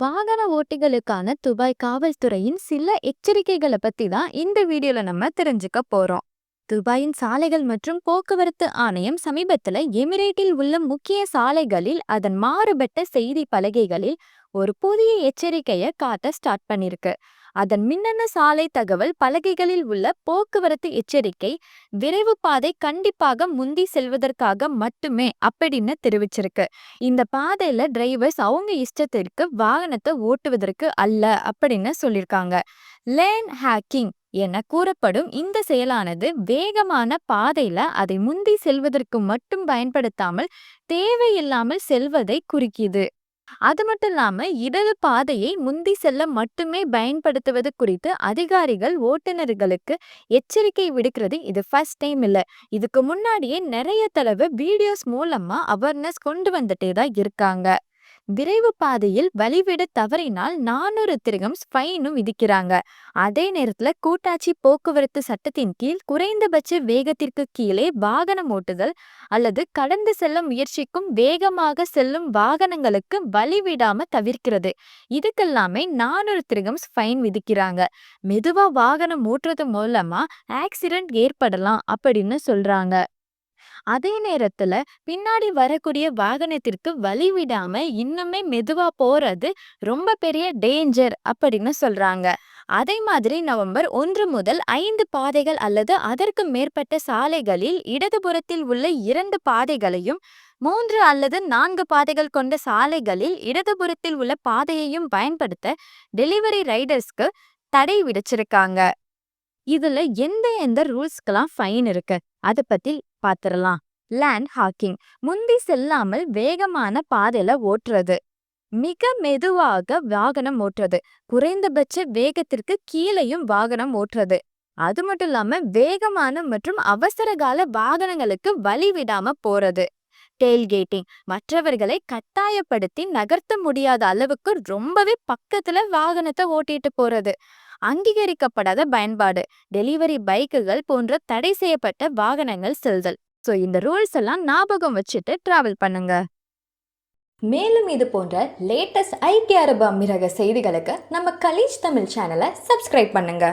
வாகன ஓட்டிகளுக்கான துபாய் காவல்துறையின் சில எச்சரிக்கைகளை பத்தி தான் இந்த வீடியோல நம்ம தெரிஞ்சுக்க போறோம். துபாயின் சாலைகள் மற்றும் போக்குவரத்து ஆணையம் சமீபத்துல எமிரேட்டில் உள்ள முக்கிய சாலைகளில் அதன் மாறுபட்ட செய்தி பலகைகளில் ஒரு புதிய எச்சரிக்கையை காட்ட ஸ்டார்ட் பண்ணிருக்கு. அதன் மின்னணு சாலை தகவல் பலகைகளில் உள்ள போக்குவரத்து எச்சரிக்கை விரைவு பாதை கண்டிப்பாக முந்தி செல்வதற்காக மட்டுமே அப்படின்னு தெரிவிச்சிருக்கு. இந்த பாதையில டிரைவர்ஸ் அவங்க இஷ்டத்திற்கு வாகனத்தை ஓட்டுவதற்கு அல்ல அப்படின்னு சொல்லியிருக்காங்க லேன் ஹேக்கிங் என கூறப்படும் இந்த செயலானது வேகமான பாதையில அதை முந்தி செல்வதற்கு மட்டும் பயன்படுத்தாமல் தேவையில்லாமல் செல்வதை குறிக்கிது அது மட்டும் இல்லாம இடது பாதையை முந்தி செல்ல மட்டுமே பயன்படுத்துவது குறித்து அதிகாரிகள் ஓட்டுநர்களுக்கு எச்சரிக்கை விடுக்கிறது இது ஃபர்ஸ்ட் டைம் இல்ல. இதுக்கு முன்னாடியே நிறைய தடவை வீடியோஸ் மூலமா அவேர்னஸ் கொண்டு வந்துட்டே தான் இருக்காங்க. விரைவு பாதையில் வழிவிட தவறினால் நானூறு திருகம் ஃபைனும் விதிக்கிறாங்க. அதே நேரத்துல கூட்டாட்சி போக்குவரத்து சட்டத்தின் கீழ் குறைந்தபட்ச வேகத்திற்கு கீழே வாகனம் ஓட்டுதல் அல்லது கடந்து செல்ல முயற்சிக்கும் வேகமாக செல்லும் வாகனங்களுக்கு வழிவிடாம தவிர்க்கிறது. இதுக்கெல்லாமே நானூறு திருகம் ஃபைன் விதிக்கிறாங்க. மெதுவா வாகனம் ஓட்டுறது மூலமா ஆக்சிடென்ட் ஏற்படலாம் அப்படின்னு சொல்றாங்க. அதே நேரத்துல பின்னாடி வரக்கூடிய வாகனத்திற்கு வழி விடாம இன்னுமே மெதுவா போறது ரொம்ப பெரிய டேஞ்சர் அப்படின்னு சொல்றாங்க. அதே மாதிரி நவம்பர் ஒன்று முதல் ஐந்து பாதைகள் அல்லது அதற்கு மேற்பட்ட சாலைகளில் இடதுபுறத்தில் உள்ள இரண்டு பாதைகளையும் மூன்று அல்லது நான்கு பாதைகள் கொண்ட சாலைகளில் இடதுபுறத்தில் உள்ள பாதையையும் பயன்படுத்த டெலிவரி ரைடர்ஸ்க்கு தடை விதிச்சிருக்காங்க. இதுல எந்த எந்த ரூல்ஸ்க்கெல்லாம் ஃபைன் இருக்கு? அதை பத்தி பாத்திரலாம். Land hacking. முந்தி செல்லாமல் வேகமான பாதையில ஓட்டுறது. மிக மெதுவாக வாகனம் ஓட்டுறது. குறைந்தபட்ச வேகத்திற்கு கீழையும் வாகனம் ஓட்டுறது. அது மட்டும் இல்லாம வேகமான மற்றும் அவசர கால வாகனங்களுக்கு வழி விடாம போறது. டெயில்கேட்டிங். மற்றவர்களை கட்டாயப்படுத்தி நகர்த்த முடியாத அளவுக்கு ரொம்பவே பக்கத்துல வாகனத்தை ஓட்டிட்டு போறது. அங்கீகரிக்கப்படாத பயன்பாடு. டெலிவரி பைக்குகள் போன்ற தடை செய்யப்பட்ட வாகனங்கள் செல்தல். ஸோ இந்த ரூல்ஸ் எல்லாம் ஞாபகம் வச்சுட்டு டிராவல் பண்ணுங்க. மேலும் இது போன்ற லேட்டஸ்ட் ஐக்கிய அரபு அமீரக செய்திகளுக்கு நம்ம கலீஜ் தமிழ் சேனலை சப்ஸ்கிரைப் பண்ணுங்க.